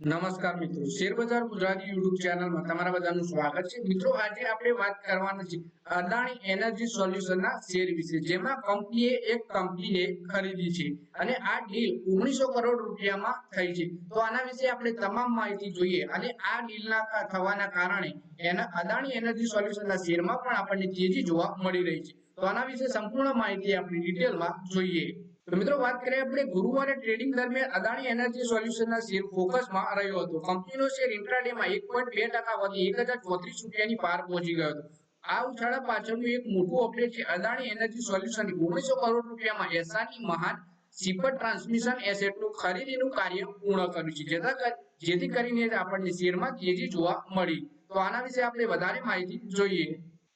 નમસ્કાર મિત્રો. શેરબજાર ગુજરાતી યુટ્યુબ ચેનલમાં તમારા બધાનું સ્વાગત છે. મિત્રો, આજે આપણે વાત કરવાના છે અદાણી એનર્જી સોલ્યુશનના શેર વિશે, જેમાં કંપનીએ એક કંપનીને ખરીદી છે અને આ ડીલ ઓગણીસો કરોડ રૂપિયામાં થઈ છે. તો આના વિશે આપણે તમામ માહિતી જોઈએ અને આ ડીલના થવાના કારણે એના અદાણી એનર્જી સોલ્યુશનના શેરમાં પણ આપણને તેજી જોવા મળી રહી છે. તો આના વિશે સંપૂર્ણ માહિતી આપણે ડિટેલમાં જોઈએ. તો મિત્રો વાત કરીએ આપણે ગુરુવારે ટ્રેડિંગ દરમિયાન અદાણી એનર્જી સોલ્યુશનના શેર ફોકસમાં રહ્યો હતો. કંપનીનો શેર ઇન્ટ્રાડેમાં એક પોઈન્ટ બે ટકા વધી એક હજાર ચોત્રીસ રૂપિયાની પાર પહોંચી ગયો હતો. આ ઉછાળા પાછળનું એક મોટું અપડેટ છે અદાણી એનર્જી સોલ્યુશન ઓગણીસો કરોડ રૂપિયામાં એસાની મહાન સિપર ટ્રાન્સમિશન એસેટનું ખરીદીનું કાર્ય પૂર્ણ કર્યું છે. જેથી જેથી કરીને આપણને શેરમાં તેજી જોવા મળી. તો આના વિશે આપણે વધારે માહિતી જોઈએ.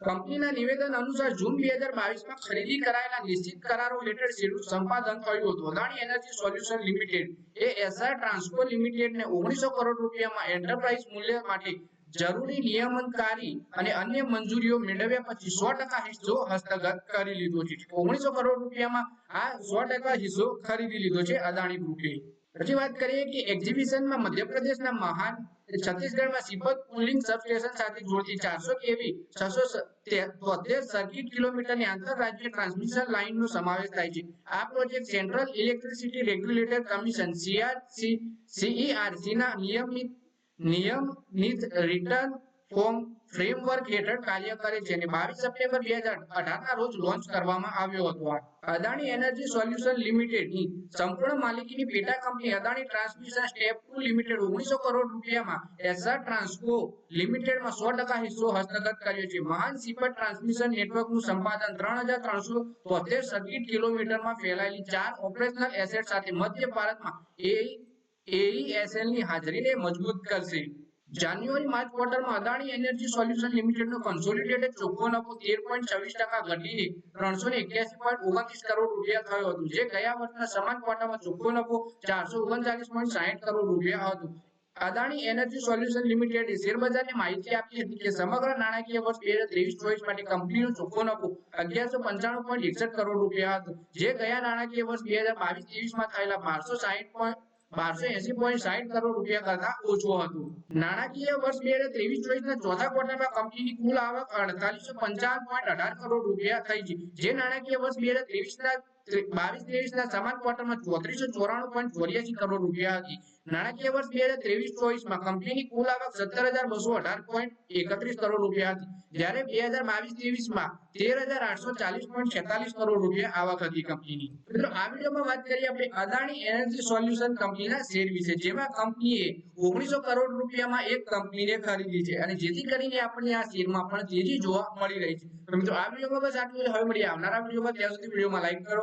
કંપનીના નિવેદન અનુસાર જૂન બે હજાર બાવીસમાં ખરીદી કરાયેલા નિશ્ચિત કરારો હેઠળ શેડ્યુલ સંપાદન થયું હતું. અદાણી એનર્જી સોલ્યુશન લિમિટેડ એ એસઆર ટ્રાન્સકો લિમિટેડને ઓગણીસો કરોડ રૂપિયામાં એન્ટરપ્રાઇઝ મૂલ્ય માટે જરૂરી નિયમનકારી અને અન્ય મંજૂરીઓ મેળવ્યા પછી સો ટકા હિસ્સો હસ્તગત કરી લીધો છે. ઓગણીસો કરોડ રૂપિયામાં આ સો ટકા હિસ્સો ખરીદી લીધો છે અદાણી ગ્રુપે. પછી વાત કરીએ કે એક્ઝિબિશનમાં મધ્યપ્રદેશના મહાન છત્તીસગઢમાં સિપત પુલિંગ સબસ્ટેશન સાથે જોડતી ચારસો કેવી છસો તોતેર સર્કિટ કિલોમીટરની આંતરરાજ્ય ટ્રાન્સમિશન લાઇનનો સમાવેશ થાય છે. આ project central electricity regulator commission CRC ના નિયમિત નિયમિત રિટર્ન ફોર્મ ફ્રેમવર્ક હેઠળ કાર્ય કરે છે અને બાવીસ સપ્ટેમ્બર બે હજાર રોજ લોન્ચ કરવામાં આવ્યો હતો. અદાણી એનર્જી સોલ્યુશન લિમિટેડની સંપૂર્ણ માલિકીની પેટા company Adani transmission step two limited ઓગણીસો કરોડ રૂપિયામાં એસઆર ટ્રાન્સકો લિમિટેડમાં સો ટકા હિસ્સો હસ્તગત કર્યો છે. મહાન સિપર ટ્રાન્સમિશન નેટવર્કનું સંપાદન ત્રણ હજાર ત્રણસો તોતેર સર્કિટ કિલોમીટરમાં ફેલાયેલી ચાર ઓપરેશનલ એસેટ સાથે મધ્ય ભારતમાં એ એઈએસએલની હાજરીને મજબૂત કરશે. જાન્યુઆરી માર્ચ ક્વાર્ટરમાં અદાણી એનર્જી સોલ્યુશન લિમિટેડનો કન્સોલિડેટેડ ચોખ્ખો નફો તેર પોઈન્ટ છવ્વીસ ટકા ઘટીને ત્રણસો ને એક્યાસી પોઈન્ટ ઓગણત્રીસ કરોડ રૂપિયા થયો હતો, જે ગયા વર્ષના સમાન ક્વાર્ટરમાં ચોખ્ખો નફો ચારસો ઓગણચાલીસ પોઈન્ટ સાહીઠ કરોડ રૂપિયા હતો. અદાણી એનર્જી સોલ્યુશન લિમિટેડે શેરબજારને માહિતી આપી હતી કે સમગ્ર નાણાકીય વર્ષ બે હજાર ત્રેવીસ ચોવીસ માટે કંપનીનો ચોખ્ખો નફો અગિયારસો પંચાણું પોઈન્ટ એકસઠ કરોડ રૂપિયા હતો, જે ગયા નાણાકીય વર્ષ બે હજાર બાવીસ ત્રેવીસમાં થયેલા બારસો સાહીઠ પોઈન્ટ બારસો એસી પોઈન્ટ સાહીઠ કરોડ રૂપિયા કરતા ઓછો હતું. નાણાકીય વર્ષ બે હજાર ત્રેવીસ ચોવીસ ના ચોથા ક્વાર્ટરમાં કંપનીની કુલ આવક અડતાલીસો પંચાવન પોઈન્ટ અઢાર કરોડ રૂપિયા થઈ છે. જે નાણાકીય વર્ષ બે હજાર ત્રેવીસ ના બાવીસ ત્રેવીસ સમાન ક્વાર્ટરમાં ચોત્રીસો ચોરાણું પોઈન્ટ ચોર્યાસી કરોડ રૂપિયા હતી. નાણાકીય વર્ષ બે હજાર ત્રેવીસ ચોવીસ કંપનીની કુલ આવક સત્તર હજાર બસો અઢાર પોઈન્ટ એકત્રીસ કરોડ રૂપિયા હતી. જ્યારે બે હજાર બાવીસ ત્રેવીસ તેર હજાર આઠસો ચાલીસ પોઈન્ટ છેતાલીસ કરોડ રૂપિયા આવક હતી કંપનીની. મિત્રો, આ વિડીયોમાં વાત કરીએ આપણે અદાણી એનર્જી સોલ્યુશન કંપનીના શેર વિશે, જેમાં કંપનીએ ઓગણીસો કરોડ રૂપિયામાં એક કંપનીને ખરીદી છે અને જેથી કરીને આપણને આ શેરમાં પણ તેજી જોવા મળી રહી છે. મિત્રો, આ વિડીયોમાં બસ આટલું હવે મળીએ આવનારા વિડીયોમાં. ત્યાં સુધી વિડીયોમાં લાઈક કરો